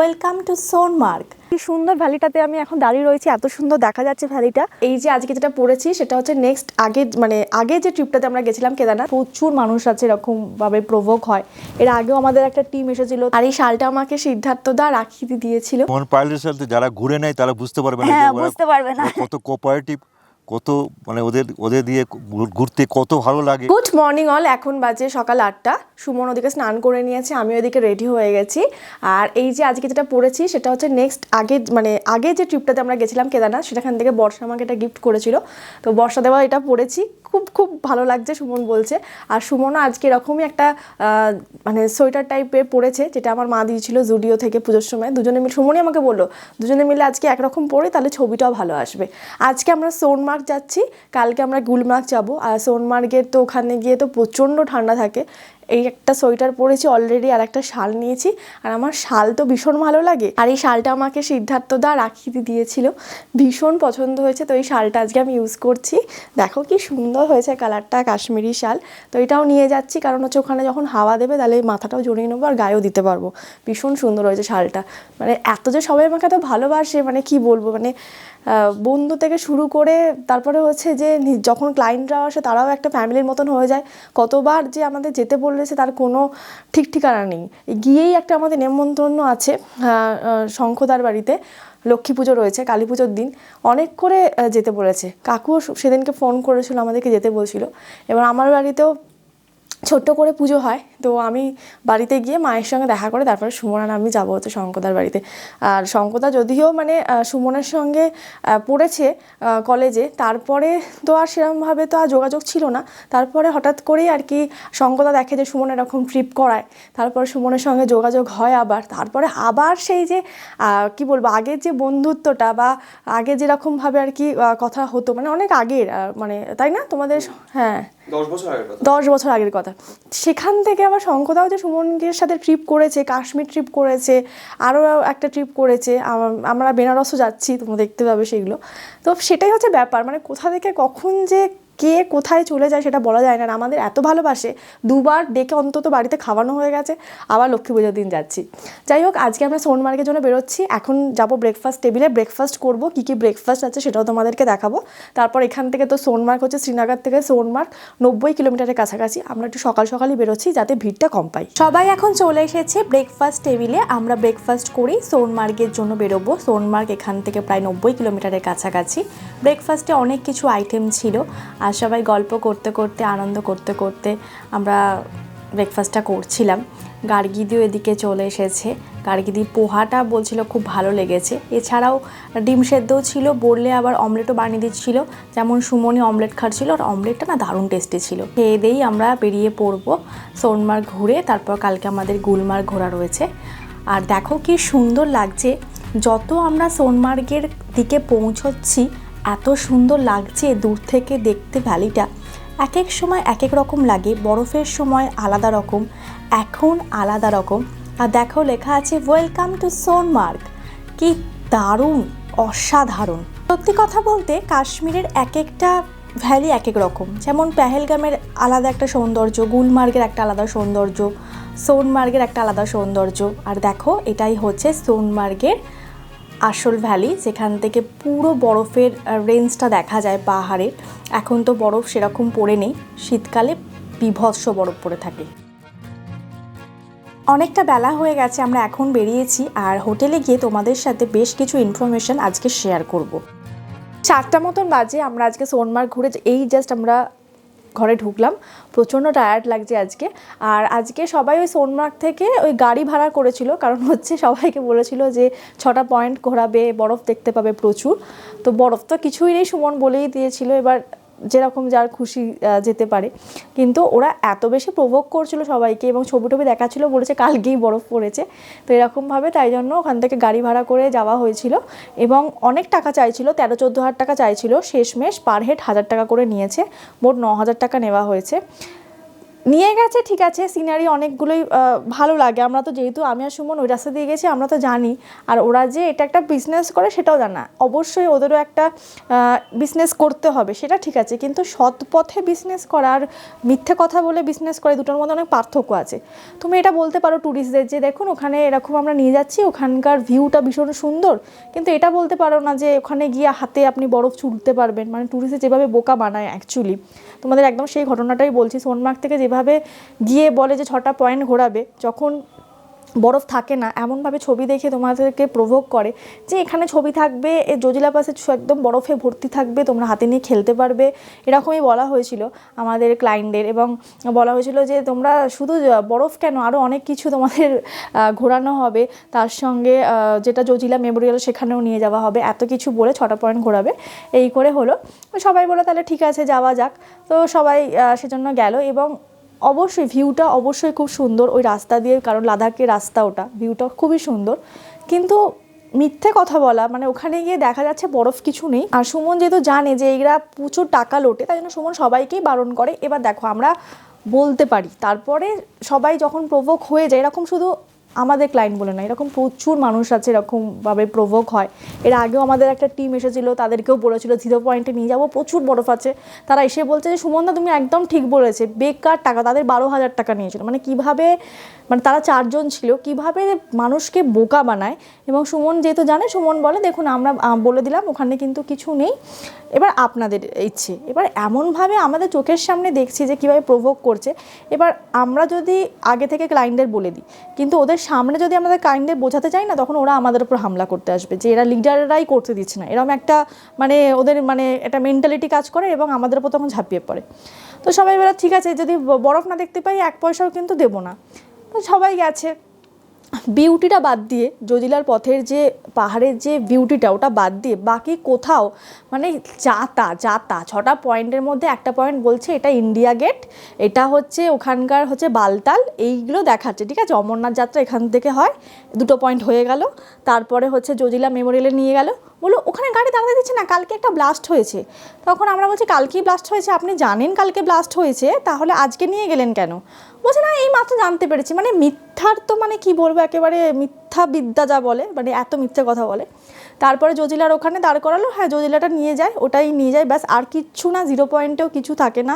Welcome to Sonamarg কি সুন্দর ভ্যালিটাতে আমি এখন দাঁড়িয়ে রয়েছি এত সুন্দর দেখা যাচ্ছে ভ্যালিটা। এই যে আজকে যেটা পড়েছি সেটা হচ্ছে নেক্সট আগে মানে আগে যে ট্রিপটাতে আমরা গেছিলাম কেদারনাথ প্রচুর মানুষ আছে এরকম ভাবে প্রভোগ হয়। এর আগেও আমাদের একটা টিম এসেছিল আর এই শালটা আমাকে সিদ্ধার্থ দা রাখি দিয়েছিল। মন পাইলটের সাথে যারা ঘুরে নেয় তারা বুঝতে পারবে না হ্যাঁ, বুঝতে পারবে না। কত কোপারেটিভ কত মানে ওদের ওদের দিয়ে ঘুরতে কত ভালো লাগে। গুড মর্নিং অল এখন বাজে সকাল আটটা। সুমন ওদিকে স্নান করে নিয়েছে আমি ওদিকে রেডি হয়ে গেছি। আর এই যে আজকে যেটা পড়েছি, সেটা হচ্ছে নেক্সট আগে মানে আগে যে ট্রিপটাতে আমরা গেছিলাম কেদারনাথ সেটাখান থেকে বর্ষা আমাকে এটা গিফট করেছিল। তো বর্ষা দেওয়া এটা পড়েছি। খুব খুব ভালো লাগছে, সুমন বলছে। আর সুমনও আজকে এরকমই একটা মানে সোয়েটার টাইপের পরেছে, যেটা আমার মা দিয়েছিল জুডিও থেকে পুজোর সময়। দুজনে মিলে, সুমনই আমাকে বলল, দুজনে মিলে আজকে একরকম পরে, তাহলে ছবিটাও ভালো আসবে। আজকে আমরা সোনমার্গ যাচ্ছি, কালকে আমরা গুলমার্গ যাব। আর সোনমার্গের তো ওখানে গিয়ে তো প্রচণ্ড ঠান্ডা থাকে। এই একটা সোয়েটার পরেছি অলরেডি আর একটা শাল নিয়েছি, আর আমার শাল তো ভীষণ ভালো লাগে। আর এই শালটা আমাকে সিদ্ধার্থ দা রাখি দিয়েছিল। ভীষণ পছন্দ হয়েছে, তো এই শালটা আজকে আমি ইউজ করছি। দেখো কি সুন্দর হয়েছে কালারটা কাশ্মীরি শাল। তো এটাও নিয়ে যাচ্ছি, কারণ হচ্ছে ওখানে যখন হাওয়া দেবে তাহলে মাথাটাও জড়িয়ে নেব আর গায়েও দিতে পারব। ভীষণ সুন্দর হয়েছে শালটা। মানে এত যে সবাই আমাকে এত ভালোবাসে মানে কি বলব মানে বন্ধু থেকে শুরু করে তারপরে হচ্ছে যে যখন ক্লায়েন্টরা আসে তারাও একটা ফ্যামিলির মতন হয়ে যায়। কতবার যে আমাদের যেতে বলেছে তার কোনো ঠিক ঠিকানা নেই। গিয়েই একটা আমাদের নেমন্তন্ন আছে শঙ্খদার বাড়িতে। লক্ষ্মী পুজো রয়েছে, কালী পুজোর দিন। অনেক করে যেতে বলেছে। কাকুও সেদিনকে ফোন করেছিল আমাদেরকে যেতে বলছিল। এবার আমার বাড়িতেও ছোট্ট করে পুজো হয়, তো আমি বাড়িতে গিয়ে মায়ের সঙ্গে দেখা করে তারপরে সুমনার আমি যাব হচ্ছে শঙ্কদার বাড়িতে। আর শঙ্কদা যদিও মানে সুমনের সঙ্গে পড়েছে কলেজে, তারপরে তো আর সেরকমভাবে তো আর যোগাযোগ ছিল না। তারপরে হঠাৎ করেই আর কি শঙ্কদা দেখে যে সুমন এরকম ট্রিপ করায়, তারপরে সুমনের সঙ্গে যোগাযোগ হয় আবার, তারপরে আবার সেই যে কি বলব, আগের যে বন্ধুত্বটা বা আগে যেরকমভাবে আর কি কথা হতো মানে অনেক আগের মানে তাই না? তোমাদের হ্যাঁ। দশ বছর আগের কথা। সেখান থেকে আবার শঙ্কদাও যে সুমনকে সাথে ট্রিপ করেছে, কাশ্মীর ট্রিপ করেছে, আরও একটা ট্রিপ করেছে আমরা বেনারসও যাচ্ছি, তোমরা দেখতে পাবে সেগুলো। তো সেটাই হচ্ছে ব্যাপার মানে কোথা থেকে কখন যে কে কোথায় চলে যায় সেটা বলা যায় না। আমাদের এত ভালোবাসে, দুবার ডেকে অন্তত বাড়িতে খাওয়ানো হয়ে গেছে, আবার লক্ষ্মী পুজোর দিন যাচ্ছি। যাই হোক, আজকে আমরা সোনমার্গের জন্য বেরোচ্ছি। এখন যাব ব্রেকফাস্ট টেবিলে ব্রেকফাস্ট করব, কী কী ব্রেকফাস্ট আছে সেটাও তোমাদেরকে দেখাবো। তারপর এখান থেকে তো সোনমার্গ হচ্ছে শ্রীনগর থেকে সোনমার্গ নব্বই কিলোমিটারের কাছাকাছি। আমরা একটু সকাল সকালই বেরোচ্ছি যাতে ভিড়টা কম পাই। সবাই এখন চলে এসেছে ব্রেকফাস্ট টেবিলে আমরা ব্রেকফাস্ট করি সোনমার্গের জন্য বেরোবো। সোনমার্গ এখান থেকে প্রায় নব্বই কিলোমিটারের কাছাকাছি। ব্রেকফাস্টে অনেক কিছু আইটেম ছিল। আর সবাই গল্প করতে করতে, আনন্দ করতে করতে আমরা ব্রেকফাস্টটা করছিলাম। গার্গিদিও এদিকে চলে এসেছে। গার্গিদি পোহাটা বলছিল খুব ভালো লেগেছে। এছাড়াও ডিম সেদ্ধও ছিল, বললে আবার অমলেটও বানিয়ে দিচ্ছিল। যেমন সুমনি অমলেট খাচ্ছিল, আর অমলেটটা না দারুণ টেস্টি ছিল। খেয়ে দিয়েই আমরা বেরিয়ে পড়ব সোনমার্গ ঘুরে, তারপর কালকে আমাদের গুলমার্গ ঘোরা রয়েছে। আর দেখো কি সুন্দর লাগছে, যত আমরা সোনমার্গের দিকে পৌঁছচ্ছি এত সুন্দর লাগছে দূর থেকে দেখতে ভ্যালিটা। এক এক সময় এক এক রকম লাগে, বরফের সময় আলাদা রকম, এখন আলাদা রকম। আর দেখো লেখা আছে ওয়েলকাম টু সোনমার্গ কি দারুণ, অসাধারণ। সত্যি কথা বলতে কাশ্মীরের এক একটা ভ্যালি এক এক রকম। যেমন পেহেলগামের আলাদা একটা সৌন্দর্য, গুলমার্গের একটা আলাদা সৌন্দর্য, সোনমার্গের একটা আলাদা সৌন্দর্য। আর দেখো এটাই হচ্ছে সোনমার্গের আসল ভ্যালি, যেখান থেকে পুরো বরফের রেঞ্জটা দেখা যায় পাহাড়ের। এখন তো বরফ সেরকম পড়ে নেই। শীতকালে বিভৎস বরফ পড়ে থাকে। অনেকটা বেলা হয়ে গেছে, আমরা এখন বেরিয়েছি। আর হোটেলে গিয়ে তোমাদের সাথে বেশ কিছু ইনফরমেশন আজকে শেয়ার করব। চারটা মতন বাজে, আমরা আজকে সোনমার্গ ঘুরে এই জাস্ট আমরা ঘরে ঢুকলাম। প্রচণ্ড টায়ার্ড লাগছে আজকে। আর আজকে সবাই ওই সোনমার্গ থেকে ওই গাড়ি ভাড়া করেছিল, কারণ হচ্ছে সবাইকে বলেছিল যে ছটা পয়েন্ট ঘোরাবে, বরফ দেখতে পাবে প্রচুর। তো বরফ তো কিছুই নেই সুমন বলেই দিয়েছিল। এবার যেরকম যার খুশি যেতে পারে। কিন্তু ওরা এত বেশি প্রভোগ করছিল সবাইকে এবং ছবি টবি দেখাচ্ছিল বলেছে কালকেই বরফ পড়েছে। তো এরকমভাবে তাই জন্য ওখান থেকে গাড়ি ভাড়া করে যাওয়া হয়েছিল এবং অনেক টাকা চাইছিল, তেরো চোদ্দ হাজার টাকা চাইছিল। শেষমেশ পার হেড হাজার টাকা করে নিয়েছে। মোট ন হাজার টাকা নেওয়া হয়েছে। নিয়ে গেছে, ঠিক আছে সিনারি অনেকগুলোই ভালো লাগে। আমরা তো যেহেতু, আমি আর সুমন ওই রাস্তা দিয়ে গেছি, আমরা তো জানি। আর ওরা যে এটা একটা বিজনেস করে, সেটাও জানা অবশ্যই ওদেরও একটা বিজনেস করতে হবে, সেটা ঠিক আছে। কিন্তু সৎ পথে বিজনেস করা আর মিথ্যে কথা বলে বিজনেস করে, দুটোর মধ্যে অনেক পার্থক্য আছে। তুমি এটা বলতে পারো ট্যুরিস্টদের যে, দেখুন, ওখানে এরকম আমরা নিয়ে যাচ্ছি, ওখানকার ভিউটা ভীষণ সুন্দর। কিন্তু এটা বলতে পারো না যে, ওখানে গিয়ে হাতে আপনি বরফ চুলতে পারবেন। মানে ট্যুরিস্টে যেভাবে বোকা বানায় অ্যাকচুয়ালি তোমাদের একদম সেই ঘটনাটাই বলছি, সোনমার্গ থেকে যেভাবে গিয়ে বলে যে ছটা পয়েন্ট ঘোরাবে, যখন বরফ থাকে না, এমনভাবে ছবি দেখে তোমাদেরকে প্রভোগ করে যে এখানে ছবি থাকবে, এ জজিলা পাশে একদম বরফে ভর্তি থাকবে, তোমরা হাতে নিয়ে খেলতে পারবে। এরকমই বলা হয়েছিল আমাদের ক্লায়েন্টদের এবং বলা হয়েছিল যে তোমরা শুধু বরফ কেন আরও অনেক কিছু তোমাদের ঘোরানো হবে। তার সঙ্গে যেটা জজিলা মেমোরিয়াল সেখানেও নিয়ে যাওয়া হবে। এত কিছু বলে ছটা পয়েন্ট ঘোরাবে। এই করে হলো। সবাই বলে তাহলে ঠিক আছে, যাওয়া যাক। তো সবাই সেজন্য গেল এবং অবশ্যই ভিউটা অবশ্যই খুব সুন্দর ওই রাস্তা দিয়ে, কারণ লাদাখের রাস্তা ওটা ভিউটা খুবই সুন্দর। কিন্তু মিথ্যে কথা বলা মানে ওখানে গিয়ে দেখা যাচ্ছে বরফ কিছু নেই। আর সুমন যেহেতু জানে যে এরা প্রচুর টাকা লোটে, তাই জন্য সুমন সবাইকেই বারণ করে, এবার দেখো, আমরা বলতে পারি। তারপরে সবাই যখন প্রভোক হয়ে যায়, এরকম শুধু আমাদের ক্লায়েন্ট বলে না, এরকম প্রচুর মানুষ আছে এরকমভাবে প্রভোক হয়। এর আগেও আমাদের একটা টিম এসেছিল, তাদেরকেও বলেছিল জিরো পয়েন্টে নিয়ে যাব, প্রচুর বরফ আছে। তারা এসে বলছে যে, সুমনদা, তুমি একদম ঠিক বলেছে, বেকার টাকা, তাদের বারো হাজার টাকা নিয়েছিল। মানে কীভাবে মানে তারা চারজন ছিল, কীভাবে মানুষকে বোকা বানায়? এবং সুমন যেহেতু জানে, সুমন বলে, দেখুন, আমরা বলে দিলাম, ওখানে কিন্তু কিছু নেই। এবার আপনাদের ইচ্ছে, এবার এমনভাবে আমাদের চোখের সামনে দেখছি যে কীভাবে প্রভোগ করছে। এবার আমরা যদি আগে থেকে ক্লায়েন্টদের বলে দিই, কিন্তু ওদের সামনে যদি আমাদের ক্লায়েন্টদের বোঝাতে চাই না, তখন ওরা আমাদের উপর হামলা করতে আসবে। যে এরা লিডাররাই করতে দিচ্ছে না। এরকম একটা মানে ওদের মানে একটা মেন্টালিটি কাজ করে এবং আমাদের উপর তখন ঝাঁপিয়ে পড়ে। তো সবাই বলে, ঠিক আছে, যদি বরফ না দেখতে পাই, এক পয়সাও কিন্তু দেবো না। তো সবাই গেছে। বিউটিটা বাদ দিয়ে জজিলার পথের যে পাহাড়ের যে বিউটিটা, ওটা বাদ দিয়ে বাকি কোথাও মানে যাতা যাতা ছটা পয়েন্টের মধ্যে একটা পয়েন্ট বলছে এটা ইন্ডিয়া গেট, এটা হচ্ছে ওখানকার হচ্ছে বালতাল, এইগুলো দেখাচ্ছে, ঠিক আছে? অমরনাথ যাত্রা এখান থেকে হয়, দুটো পয়েন্ট হয়ে গেল, তারপরে হচ্ছে জজিলা মেমোরিয়ালে নিয়ে গেল বলো ওখানে গাড়ি দাঁড়াতে দিচ্ছে না, কালকে একটা ব্লাস্ট হয়েছে। তখন আমরা বলছি, কালকেই ব্লাস্ট হয়েছে? আপনি জানেন কালকে ব্লাস্ট হয়েছে, তাহলে আজকে নিয়ে গেলেন কেন? বলছে, না, এই মাত্র জানতে পেরেছি। মানে মিথ্যার তো মানে কি বলব, একেবারে মিথ্যা বিদ্যা যা বলে মানে এত মিথ্যে কথা বলে। তারপরে জজিলার ওখানে দাঁড় করালো হ্যাঁ জজিলাটা নিয়ে যায়, ওটাই নিয়ে যায়, ব্যাস, আর কিচ্ছু না জিরো পয়েন্টেও কিছু থাকে না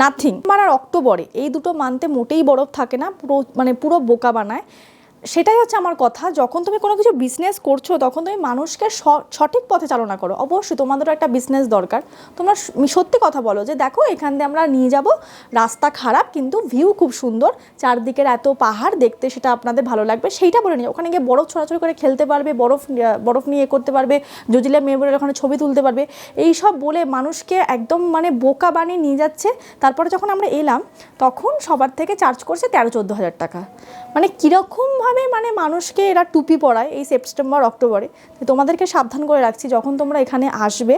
নাথিং মানে আর অক্টোবরে, এই দুটো মানতে মোটেই বরফ থাকে না, পুরো মানে পুরো বোকা বানায়। সেটাই হচ্ছে আমার কথা, যখন তুমি কোনো কিছু বিজনেস করছ, তখন তুমি মানুষকে সঠিক পথে চালনা করো। অবশ্যই তোমাদেরও একটা বিজনেস দরকার। তোমরা সত্যি কথা বলো যে দেখো, এখান দিয়ে আমরা নিয়ে যাব। রাস্তা খারাপ, কিন্তু ভিউ খুব সুন্দর। চারদিকের এত পাহাড়, দেখতে সেটা আপনাদের ভালো লাগবে। সেইটা বলে নিয়ে ওখানে গিয়ে বরফ ছড়াছড়ি করে খেলতে পারবে, বরফ বরফ নিয়ে করতে পারবে জজিলা মেমোরিয়াল ওখানে ছবি তুলতে পারবে। এই সব বলে মানুষকে একদম মানে বোকা বানিয়ে নিয়ে যাচ্ছে। তারপরে যখন আমরা এলাম, তখন সবার থেকে চার্জ করছে তেরো, চোদ্দ হাজার টাকা। মানে কীরকমভাবে মানে মানুষকে এরা টুপি পরায় এই সেপ্টেম্বর, অক্টোবরে? তোমাদেরকে সাবধান করে রাখছি, যখন তোমরা এখানে আসবে,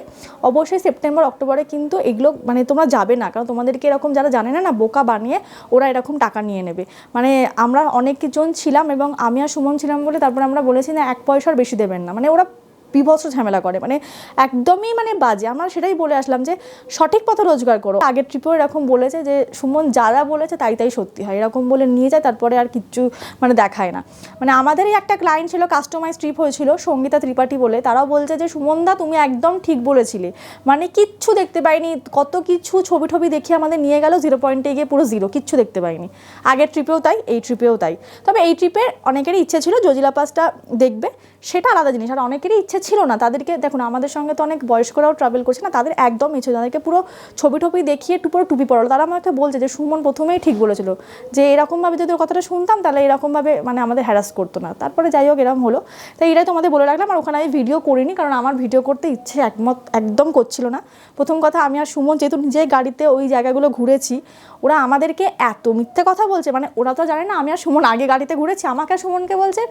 অবশ্যই সেপ্টেম্বর, অক্টোবরে কিন্তু এগুলো মানে তোমরা যাবে না, কারণ তোমাদেরকে এরকম যারা জানে না না, বোকা বানিয়ে ওরা এরকম টাকা নিয়ে নেবে। মানে আমরা অনেকজন ছিলাম এবং আমি আর সুমন ছিলাম বলে তারপর আমরা বলেছি, না, এক পয়সার বেশি দেবেন না। মানে ওরা বিভৎস ঝামেলা করে। মানে একদমই মানে বাজে। আমরা সেটাই বলে আসলাম যে, সঠিক পথে রোজগার করো। আগের ট্রিপেও এরকম বলেছে যে, সুমন যারা বলেছে তাই তাই সত্যি হয়। এরকম বলে নিয়ে যায়, তারপরে আর কিচ্ছু মানে দেখায় না। মানে আমাদেরই একটা ক্লায়েন্ট ছিল কাস্টমাইজ ট্রিপ হয়েছিল, সঙ্গীতা ত্রিপাঠী বলে। তারাও বলছে যে সুমনদা তুমি একদম ঠিক বলেছিলে। মানে কিচ্ছু দেখতে পাইনি। কত কিছু ছবি টবি দেখিয়ে আমাদের নিয়ে গেল জিরো পয়েন্টে গিয়ে পুরো জিরো কিচ্ছু দেখতে পাইনি। আগের ট্রিপেও তাই, এই ট্রিপেও তাই। তবে এই ট্রিপের অনেকেরই ইচ্ছে ছিল জজিলা পাসটা দেখবে। সেটা আলাদা জিনিস। আর অনেকেরই ইচ্ছে ছিল না। তাদেরকে, দেখুন, আমাদের সঙ্গে তো অনেক বয়স্করাও ট্রাভেল করছে না, তাদের একদম ইচ্ছে তাদেরকে পুরো ছবি টবি দেখিয়ে পুরো টুপি পড়ালো তারা আমাকে বলছে যে, সুমন প্রথমেই ঠিক বলেছিল যে, এরকমভাবে যদি কথাটা শুনতাম, তাহলে এরকমভাবে মানে আমাদের হ্যারাস করতো না। তারপরে যাই হোক এরকম হলো। তাই এটাই তোমাদের বলে রাখলাম। আর ওখানে আমি ভিডিও করিনি, কারণ আমার ভিডিও করতে ইচ্ছে একমত, একদম করছিল না। প্রথম কথা, আমি আর সুমন যেহেতু নিজের গাড়িতে ওই জায়গাগুলো ঘুরেছি ওরা আমাদেরকে এত মিথ্যে কথা বলছে মানে ওরা তো জানে না আমি আর সুমন আগে গাড়িতে ঘুরেছি, আমাকে সুমনকে বলছে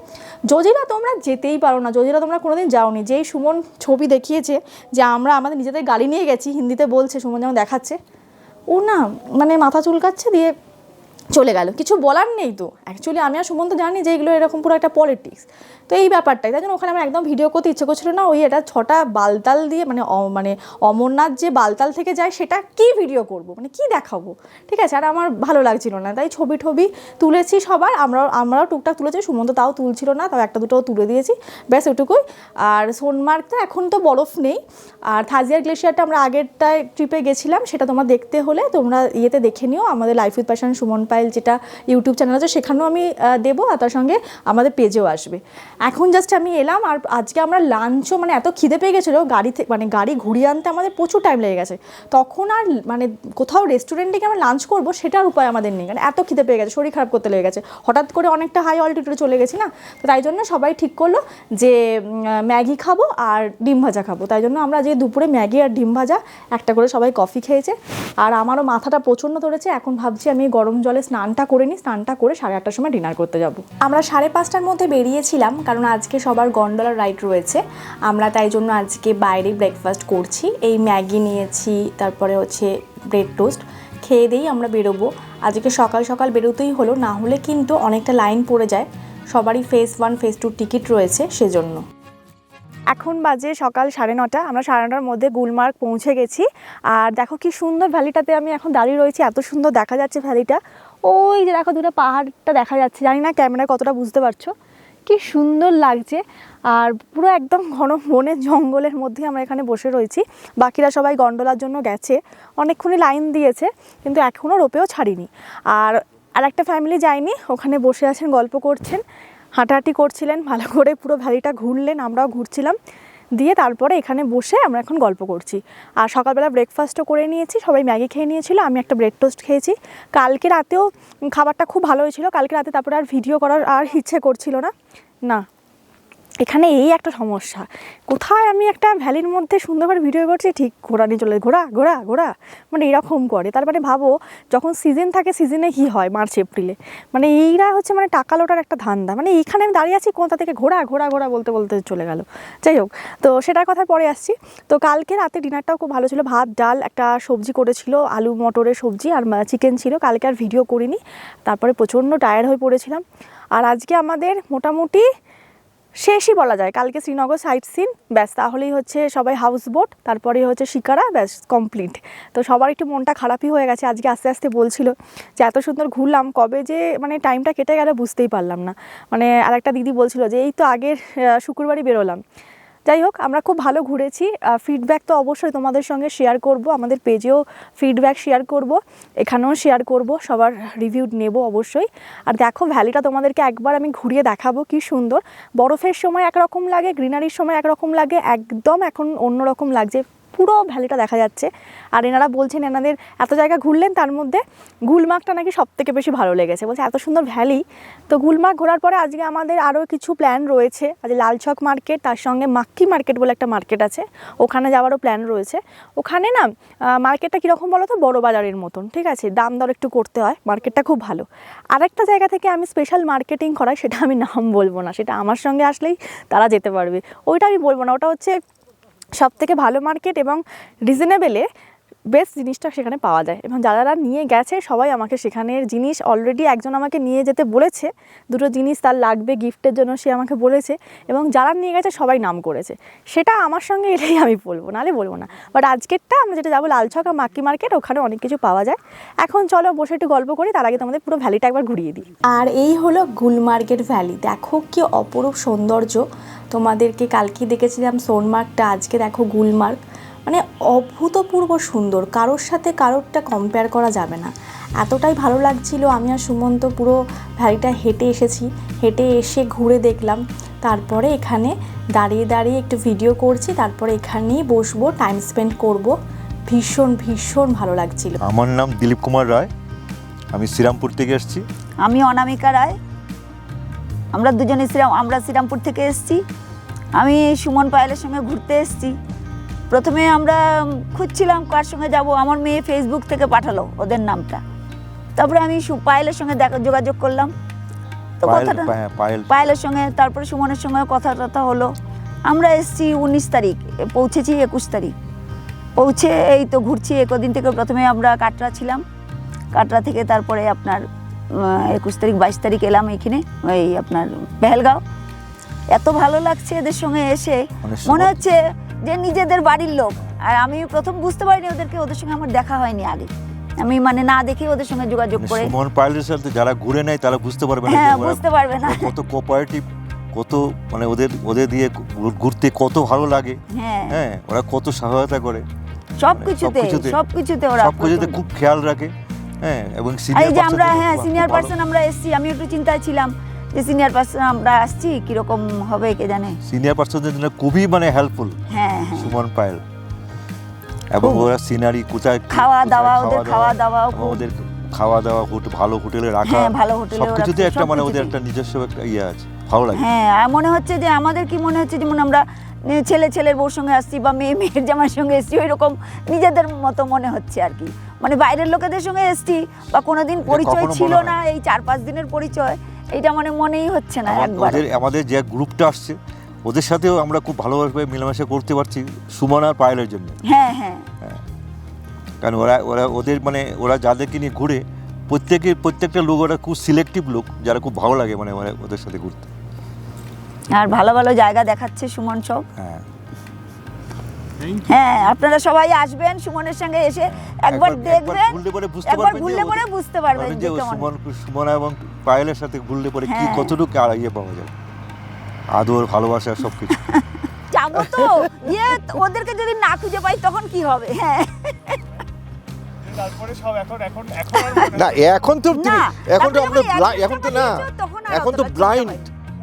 যদিরা তোমরা যেতেই পারো না যদিরা তোমরা কোনোদিন যাওনি। যেই সুমন ছবি দেখিয়েছে যে আমরা আমাদের নিজেদের গাড়ি নিয়ে গেছি, হিন্দিতে বলছে, সুমন যেমন দেখাচ্ছে, ও না মানে মাথা চুলকাচ্ছে দিয়ে চলে গেল। কিছু বলার নেই তো। অ্যাকচুয়ালি আমি আর সুমন্ত জানি যে এগুলো এরকম পুরো একটা পলিটিক্স তো এই ব্যাপারটাই। তাই জন্য ওখানে আমার একদম ভিডিও করতে ইচ্ছে করছিল না ওই এটা ছটা বালতাল দিয়ে মানে মানে অমরনাথ যে বালতাল থেকে যায় সেটা কি ভিডিও করব? মানে কি দেখাবো? ঠিক আছে, আর আমার ভালো লাগছিল না। তাই ছবি টবি তুলেছি সবার। আমরাও আমরাও টুকটাক তুলেছি, সুমন্ত তাও তুলছিল না, তাও একটা দুটো তুলে দিয়েছি। ব্যাস ওটুকুই। আর সোনমার্গ তো এখন তো বরফ নেই। আর থাজিয়ার গ্লেশিয়ারটা আমরা আগেরটায় ট্রিপে গেছিলাম, সেটা তোমার দেখতে হলে তোমরা ইয়েতে দেখে নিও। আমাদের life with passion Suman Pal যেটা ইউটিউব চ্যানেল আছে, সেখানেও আমি দেবো আর তার সঙ্গে আমাদের পেজেও আসবে। এখন জাস্ট আমি এলাম আর আজকে আমরা লাঞ্চও মানে এত খিদে পেয়ে গেছিল, গাড়ি মানে গাড়ি ঘুরিয়ে আনতে আমাদের প্রচুর টাইম লেগে গেছে। তখন আর মানে কোথাও রেস্টুরেন্টে গিয়ে আমরা লাঞ্চ করব, সেটার উপায় আমাদের নেই। মানে এত খিদে পেয়ে গেছে, শরীর খারাপ করতে লেগে গেছে। হঠাৎ করে অনেকটা হাই অল্টিটিউডে চলে গেছি না? তো তাই জন্য সবাই ঠিক করল যে ম্যাগি খাব আর ডিম ভাজা খাব। তাই জন্য আমরা যে দুপুরে ম্যাগি আর ডিম ভাজা, একটা করে সবাই কফি খেয়েছে। আর আমারও মাথাটা প্রচণ্ড ধরেছে, এখন ভাবছি আমি গরম জলে স্নানটা করে নিই স্নানটা করে সাড়ে আটটার সময় ডিনার করতে যাব। আমরা সাড়ে পাঁচটার মধ্যে বেরিয়েছিলাম কারণ আজকে সবার গন্ডলার রাইড রয়েছে। আমরা তাই জন্য আজকে বাইরে ব্রেকফাস্ট করছি। এই ম্যাগি নিয়েছি, তারপরে হচ্ছে ব্রেড টোস্ট খেয়ে দিয়েই আমরা বেরোবো। আজকে সকাল সকাল বেরোতেই হলো, না হলে কিন্তু অনেকটা লাইন পড়ে যায়। সবারই phase one phase two ticket রয়েছে সেজন্য। এখন বাজে সকাল সাড়ে নটা, আমরা সাড়ে নটার মধ্যে গুলমার্গ পৌঁছে গেছি। আর দেখো কি সুন্দর ভ্যালিটাতে আমি এখন দাঁড়িয়ে রয়েছি, এত সুন্দর দেখা যাচ্ছে ভ্যালিটা ওই যে দেখো দুটো পাহাড়টা দেখা যাচ্ছে, জানি না ক্যামেরায় কতটা বুঝতে পারছ। কি সুন্দর লাগছে। আর পুরো একদম ঘন বনের জঙ্গলের মধ্যে আমরা এখানে বসে রয়েছি। বাকিরা সবাই গন্ডোলার জন্য গেছে। অনেকক্ষণই লাইন দিয়েছে, কিন্তু এখনও রোপেও ছাড়িনি। আর আর একটা ফ্যামিলি যায়নি, ওখানে বসে আছেন, গল্প করছেন, হাঁটাহাঁটি করছিলেন, ভালো করে পুরো ভ্যালিটা ঘুরলেন, আমরাও ঘুরছিলাম। দিয়ে তারপরে এখানে বসে আমরা এখন গল্প করছি। আর সকালবেলা ব্রেকফাস্টও করে নিয়েছি, সবাই ম্যাগি খেয়ে নিয়েছিল, আমি একটা ব্রেড টোস্ট খেয়েছি। কালকে রাতেও খাবারটা খুব ভালো হয়েছিল কালকে রাতে তারপরে আর ভিডিও করার আর ইচ্ছে করছিল না। না এখানে এই একটা সমস্যা। কোথায় আমি একটা ভ্যালির মধ্যে সুন্দর করে ভিডিও করছি? ঠিক ঘোরা নিয়ে চলে ঘোরা ঘোরা ঘোরা মানে এরকম করে। তার মানে ভাবো, যখন সিজন থাকে সিজনে কী হয়? মার্চ এপ্রিলে মানে এইরা হচ্ছে মানে টাকা লোটার একটা ধান্দা। মানে এইখানে আমি দাঁড়িয়ে আছি কোথা থেকে ঘোরা ঘোরা ঘোরা বলতে বলতে চলে গেল। যাই হোক, তো সেটার কথা পরে আসছি। তো কালকে রাতে ডিনারটাও খুব ভালো ছিল। ভাত, ডাল, একটা সবজি করেছিল, আলু, মটরের সবজি আর চিকেন ছিল। কালকে আর ভিডিও করিনি। তারপরে প্রচণ্ড টায়ার্ড হয়ে পড়েছিলাম। আর আজকে আমাদের মোটামুটি শেষই বলা যায়। কালকে শ্রীনগর সাইট সিন ব্যাস তাহলেই হচ্ছে সবাই হাউস বোট তারপরেই হচ্ছে শিকারা, ব্যাস কমপ্লিট তো সবার একটু মনটা খারাপই হয়ে গেছে, আজকে আস্তে আস্তে বলছিল যে এত সুন্দর ঘুরলাম, কবে যে মানে টাইমটা কেটে গেল বুঝতেই পারলাম না। মানে আর একটা দিদি বলছিল যে, এই তো আগের শুক্রবারই বেরোলাম। যাই হোক, আমরা খুব ভালো ঘুরেছি। ফিডব্যাক তো অবশ্যই তোমাদের সঙ্গে শেয়ার করব। আমাদের পেজেও ফিডব্যাক শেয়ার করব, এখানেও শেয়ার করব, সবার রিভিউ নেব অবশ্যই। আর দেখো ভ্যালিটা তোমাদেরকে একবার আমি ঘুরিয়ে দেখাবো, কি সুন্দর। বরফের সময় একরকম লাগে গ্রিনারির সময় একরকম লাগে, একদম এখন অন্যরকম লাগছে। পুরো ভ্যালিটা দেখা যাচ্ছে। আর এনারা বলছেন এনাদের এত জায়গা ঘুরলেন, তার মধ্যে গুলমার্গটা নাকি সব থেকে বেশি ভালো লেগেছে। বলছে, এত সুন্দর ভ্যালি। তো গুলমার্গ ঘোরার পরে আজকে আমাদের আরও কিছু প্ল্যান রয়েছে। আজ লালচক মার্কেট, তার সঙ্গে মাক্কি মার্কেট বলে একটা মার্কেট আছে। ওখানে যাওয়ারও প্ল্যান রয়েছে। ওখানে না মার্কেটটা কীরকম বলো তো বড় বাজারের মতন, ঠিক আছে? দাম দর একটু করতে হয়, মার্কেটটা খুব ভালো। আরেকটা জায়গা থেকে আমি স্পেশাল মার্কেটিং করাই, সেটা আমি নাম বলব না, সেটা আমার সঙ্গে আসলেই তারা যেতে পারবে। ওইটা আমি বলব না, ওটা হচ্ছে সব থেকে ভালো মার্কেট এবং রিজনেবেলে বেস্ট জিনিসটা সেখানে পাওয়া যায়। এবং যারা নিয়ে গেছে, সবাই আমাকে সেখানের জিনিস অলরেডি একজন আমাকে নিয়ে যেতে বলেছে। দুটো জিনিস তার লাগবে গিফটের জন্য সে আমাকে বলেছে। এবং যারা নিয়ে গেছে, সবাই নাম করেছে। সেটা আমার সঙ্গে এলেই আমি বলব, নাহলে বলব না। বাট আজকেরটা আমরা যেটা যাব, লালছক মাক্কি মার্কেট, ওখানে অনেক কিছু পাওয়া যায়। এখন চলো বসে একটু গল্প করি, তার আগে তোমাদের পুরো ভ্যালিটা একবার ঘুরিয়ে দিই। আর এই হলো গুলমার্গের ভ্যালি দেখো কি অপরূপ সৌন্দর্য। তোমাদেরকে কালকে দেখেছিলাম সোনমার্গটা, আজকে দেখো গুলমার্গ। মানে অভূতপূর্ব সুন্দর। কারোর সাথে কারোরটা কম্পেয়ার করা যাবে না। এতটাই ভালো লাগছিল আমি আর সুমন্ত পুরো ভ্যালিটা হেঁটে এসেছি। হেঁটে এসে ঘুরে দেখলাম। তারপরে এখানে দাঁড়িয়ে দাঁড়িয়ে একটু ভিডিও করছি। তারপরে এখানেই বসবো টাইম স্পেন্ড করব। ভীষণ ভীষণ ভালো লাগছিল। আমার নাম দিলীপ কুমার রায়। আমি শ্রীরামপুর থেকে এসেছি। আমি অনামিকা রায়। আমরা দুজনে শ্রীরাম আমরা শ্রীরামপুর থেকে এসেছি। আমি সুমন পায়েলের সঙ্গে ঘুরতে এসেছি। প্রথমে আমরা খুঁজছিলাম কার সঙ্গে যাব আমার মেয়ে ফেসবুক থেকে পাঠালো ওদের নামটা। তারপরে আমি পায়েলের সঙ্গে দেখা যোগাযোগ করলাম। তো কথাটা পায়েলের সঙ্গে তারপরে সুমনের সঙ্গে কথা টথা হলো। আমরা এসেছি উনিশ তারিখ পৌঁছেছি একুশ তারিখ। পৌঁছে এই তো ঘুরছি একদিন থেকে প্রথমে আমরা কাটরা ছিলাম। কাটরা থেকে তারপরে আপনার একুশ তারিখ বাইশ তারিখ এলাম এখানে এই আপনার পেহেলগাঁও এত ভালো লাগছে এদের সঙ্গে এসে। মানে মনে হচ্ছে যে নিজেদের বাড়ির লোক। আর আমি প্রথম বুঝতে পারিনি ওদেরকে ওদের সঙ্গে আমার দেখা হয়নি আগে। আমি মানে না দেখে ওদের সঙ্গে যোগাযোগ মানে করে সুমন পাইলের সাথে যারা ঘুরে নেয় তারা বুঝতে পারবে না হ্যাঁ বুঝতে পারবে না। কত কোপারেটিভ কত মানে ওদের ওদের দিয়ে ঘুরতে কত ভালো লাগে। হ্যাঁ। হ্যাঁ ওরা কত সহায়তা করে। মানে সবকিছুতে- ওরা সব কিছুতে প্রথম। খুব খেয়াল রাখে। হ্যাঁ এবং এই যে আমরা হ্যাঁ সিনিয়র। পার্সন আমরা এসছি আমি একটু চিন্তায় ছিলাম যে সিনিয়র পার্সন আমরা আসছি কীরকম হবে কে জানে। সিনিয়র পার্সনদের জন্য খুবই মানে হেল্পফুল হ্যাঁ সুমন পায়েল। এবং ওরা সিনারি কোথায় খাওয়া দাওয়া ওদের খাওয়া খুব- ওদের খাওয়া দাওয়া হোট- ভালো হোটেলে রাখা হ্যাঁ, ভালো হোটেলে সবকিছুতে একটা মানে ওদের একটা নিজস্ব একটা ইয়ে আছে ভালো লাগে। হ্যাঁ মনে হচ্ছে যে আমাদের কি মনে হচ্ছে যেমন আমরা ছেলে ছেলের বউর সঙ্গে আসছি বা মেয়ে মেয়ের জামার সঙ্গে এসছি ওই রকম নিজেদের মতো মনে হচ্ছে আর কি। মানে বাইরের লোকেদের সঙ্গে এসছি বা কোনোদিন পরিচয় ছিল না। এই চার পাঁচ দিনের পরিচয় এটা মানে মনেই হচ্ছে না একবার। আমাদের যে গ্রুপটা আসছে ওদের সাথেও আমরা খুব ভালোভাবে মেলামেশা করতে পারছি সুমন আর পায়েলের জন্য। হ্যাঁ হ্যাঁ। কারণ ওরা ওরা ওদের মানে ওরা যাদেরকে নিয়ে ঘুরে প্রত্যেকে প্রত্যেকটা লোক ওরা খুব সিলেক্টিভ লোক যারা খুব ভালো লাগে মানে ওরা- ওদের সাথে ঘুরতে। আর ভালো ভালো জায়গা দেখাচ্ছে সুমন সব। হ্যাঁ। হ্যাঁ আপনারা সবাই আসবেন সুমনের সঙ্গে এসে একবার দেখবেন। ঘুরলে পরে বুঝতে একবার ঘুরলে পরে বুঝতে পারবেন যে সুমন সুমন এবং পায়েলের সাথে ঘুরলে পরে কি হ্যাঁ। কতটুকু আর ইয়ে পাওয়া যায়। আদর ভালোবাসা সব কিছু যাব তো। গিয়ে ওদেরকে যদি না খুঁজে পাই তখন কি হবে? হ্যাঁ। তারপরে সব এখন এখন এখন আর না এখন তো না, এখন তো এখন তো না তখন এখন তো ব্লাইন্ড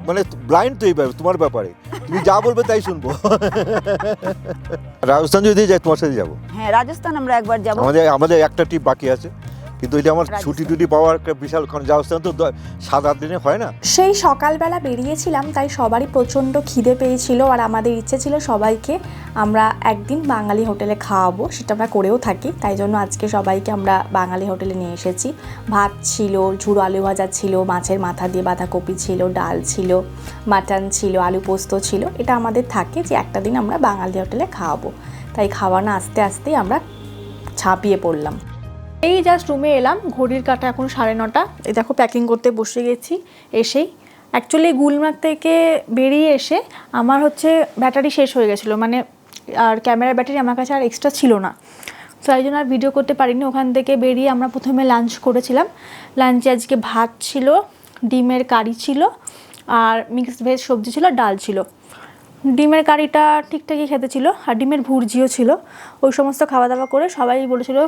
মানে ব্লাইন্ড তো এই ব্যাপার তোমার ব্যাপারে। তুমি যা বলবে তাই শুনব। রাজস্থান যদি যাই তোমার সাথে যাব। হ্যাঁ রাজস্থান আমরা একবার যাব। আমাদের আমাদের একটা ট্রিপ বাকি আছে। কিন্তু এটা আমার ছুটি টুটি পাওয়ার একটা বিশাল কারণ রাজস্থান তো সাত আট দিনে হয় না? সেই সকালবেলা বেরিয়েছিলাম তাই সবারই প্রচণ্ড খিদে পেয়েছিল আর আমাদের ইচ্ছে ছিল সবাইকে আমরা একদিন বাঙালি হোটেলে খাওয়াবো সেটা আমরা করেও থাকি তাই জন্য আজকে সবাইকে আমরা বাঙালি হোটেলে নিয়ে এসেছি। ভাত ছিল ঝুড়ো আলু ভাজা ছিল মাছের মাথা দিয়ে বাঁধাকপি ছিল ডাল ছিল মাটন ছিল আলু পোস্ত ছিল এটা আমাদের থাকে যে একটা দিন আমরা বাঙালি হোটেলে খাওয়াবো। তাই খাওয়ানো আস্তে আস্তেই আমরা ছাপিয়ে পড়লাম। এই জাস্ট রুমে এলাম, ঘড়ির কাটা এখন সাড়ে নটা। এই দেখো প্যাকিং করতে বসে গেছি, এসেই। অ্যাকচুয়ালি গুলমার্গ থেকে বেরিয়ে এসে আমার হচ্ছে ব্যাটারি শেষ হয়ে গেছিল মানে আর ক্যামেরার ব্যাটারি আমার কাছে আর এক্সট্রা ছিল না। তো এই জন্য আর ভিডিও করতে পারিনি, ওখান থেকে বেরিয়ে আমরা প্রথমে লাঞ্চ করেছিলাম। লাঞ্চে আজকে ভাত ছিল, ডিমের কারি ছিল, আর মিক্সড ভেজ সবজি ছিল, ডাল ছিল। ডিমের কারিটা ঠিকঠাকই খেতে ছিল, আর ডিমের ভুর্জিও ছিল। ওই সমস্ত খাওয়া দাওয়া করে সবাই বলেছিল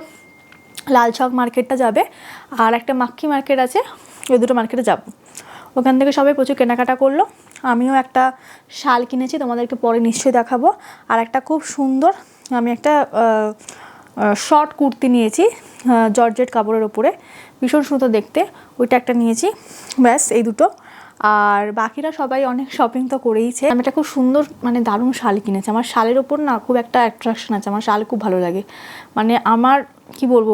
লাল চক মার্কেটটা যাবে আর একটা মাক্কি মার্কেট আছে, ওই দুটো মার্কেটে যাব। ওখান থেকে সবাই প্রচুর কেনাকাটা করল। আমিও একটা শাল কিনেছি, তোমাদেরকে পরে নিশ্চয়ই দেখাবো। আর একটা খুব সুন্দর, আমি একটা শর্ট কুর্তি নিয়েছি জর্জেট কাপড়ের ওপরে। ভীষণ সুন্দর দেখতে, ওইটা একটা নিয়েছি, ব্যাস, এই দুটো। আর বাকিরা সবাই অনেক শপিং তো করেইছে। আমি একটা খুব সুন্দর মানে দারুণ শাল কিনেছি। আমার শালের ওপর না খুব একটা অ্যাট্রাকশন আছে, আমার শাল খুব ভালো লাগে। মানে আমার কি বলব,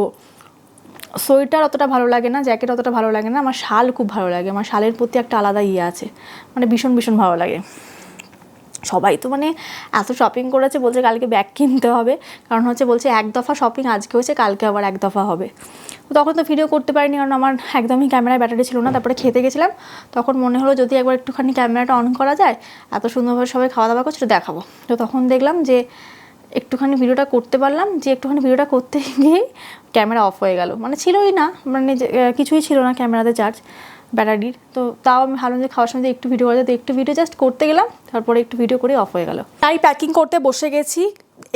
সোয়েটার অতটা ভালো লাগে না, জ্যাকেট অতটা ভালো লাগে না, আমার শাল খুব ভালো লাগে, আমার শালের প্রতি একটা আলাদা ইয়ে আছে মানে ভীষণ ভীষণ ভালো লাগে। সবাই তো মানে এত শপিং করেছে বলছে কালকে ব্যাগ কিনতে হবে, কারণ হচ্ছে বলছে এক দফা শপিং আজকে হয়েছে, কালকে আবার এক দফা হবে। তো তখন তো ভিডিও করতে পারিনি, কারণ আমার একদমই ক্যামেরায় ব্যাটারি ছিল না, তারপরে খেতে গেছিলাম, তখন মনে হলো যদি একবার একটুখানি ক্যামেরাটা অন করা যায়, এত সুন্দরভাবে সবাই খাওয়া দাওয়া করছে দেখাবো। তো তখন দেখলাম যে একটুখানি ভিডিওটা করতে পারলাম, যে একটুখানি ভিডিওটা করতে গিয়ে ক্যামেরা অফ হয়ে গেল। মানে ছিলই না মানে কিছুই ছিল না ক্যামেরাতে চার্জ ব্যাটারির তো তাও আমি ভাবলাম যে খাওয়ার সময় একটু ভিডিও করা যায় তো একটু ভিডিও জাস্ট করতে গেলাম, তারপরে একটু ভিডিও করে অফ হয়ে গেল। তাই প্যাকিং করতে বসে গেছি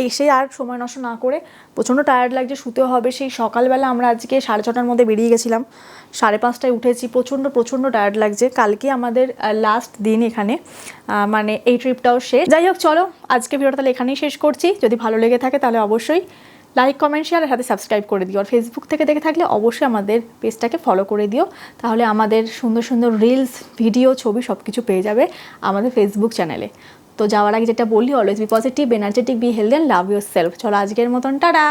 এসে আর সময় নষ্ট না করে প্রচণ্ড টায়ার্ড লাগছে, শুতেও হবে। সেই সকালবেলা আমরা আজকে সাড়ে ছটার মধ্যে বেরিয়ে গেছিলাম। সাড়ে পাঁচটায় উঠেছি, প্রচণ্ড প্রচণ্ড টায়ার্ড লাগছে। কালকে আমাদের লাস্ট দিন এখানে। মানে এই ট্রিপটাও শেষ। যাই হোক, চলো, আজকে ভিডিওটা তাহলে এখানেই শেষ করছি। যদি ভালো লেগে থাকে তাহলে অবশ্যই লাইক কমেন্ট শেয়ার আর সাথে সাবস্ক্রাইব করে দিও। আর ফেসবুক থেকে দেখে থাকলে অবশ্যই আমাদের পেজটাকে ফলো করে দিও। তাহলে আমাদের সুন্দর সুন্দর রিলস ভিডিও ছবি সব কিছু পেয়ে যাবে আমাদের ফেসবুক চ্যানেলে তো যাওয়ার আগে যেটা বলি always be positive energetic be healthy and love yourself চলো আজকের মতন, টাটা।